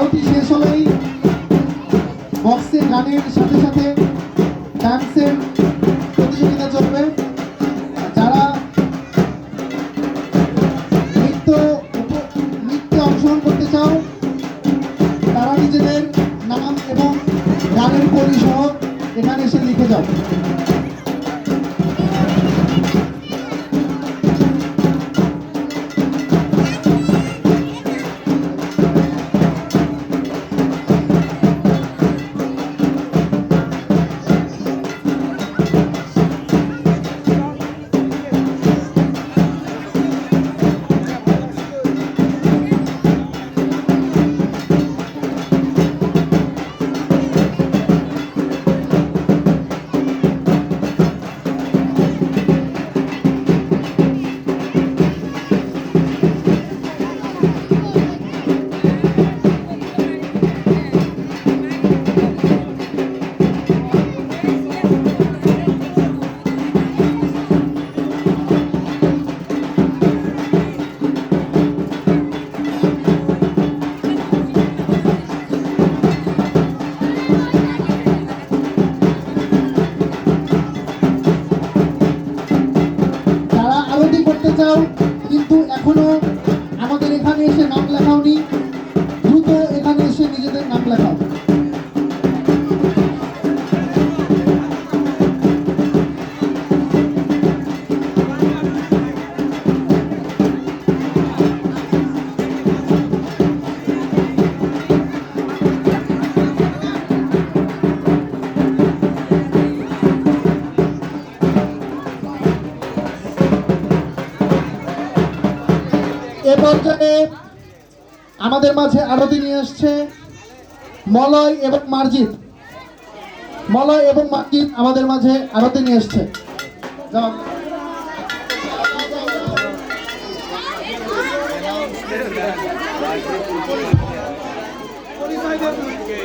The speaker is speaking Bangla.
আরতি শেষ হলেই বক্সে গানের সাথে সাথে ডান্সের প্রতিযোগিতা চলবে। যারা নৃত্য নৃত্যে অংশগ্রহণ করতে চাও, তারা নিজেদের নাম এবং গানের পরিসহ এখানে এসে লিখে যাও। আরতি এ পর্যায়ে আমাদের মাঝে আরতি নিয়ে আসছে মলয় এবং মার্জিত মলয় এবং মার্জিত আমাদের মাঝে আরতি নিয়ে আসছে।